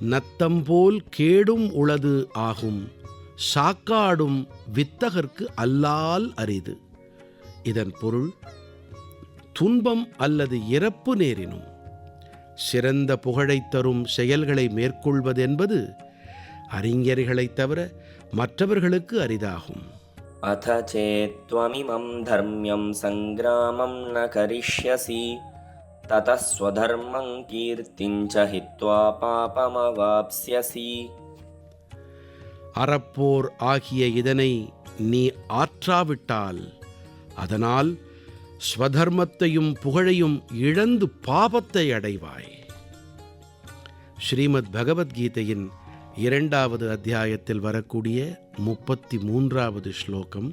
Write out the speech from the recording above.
நத்தம்போல் கேடும் உளது ஆகும். சாக்காடும் வித்தகர்க்கு அல்லால் அரிது. இதன் பொருள் துன்பம் அல்லது இறப்பு நேரினும். சிறந்த புகழைத் தரும் செயல்களை மேற்கொள்வதென்பது அறிஞர்களைத் தவிர மற்றவர்களுக்கு அரிதாகும். அத சேத்வமிமம் தர்மியம் சங்கிராமம் ந கரிஷ்யசி. ततः स्वधर्मं कीर्तिं च हित्वा पापमवाप्स्यसि அறப்போர் ஆகிய இதனை நீ ஆற்றாவிட்டால் அதனால் ஸ்வதர்மத்தையும் புகழையும் இழந்து பாபத்தை அடைவாய் ஸ்ரீமத் பகவத்கீதையின் இரண்டாவது அத்தியாயத்தில் வரக்கூடிய முப்பத்தி மூன்றாவது ஸ்லோகம்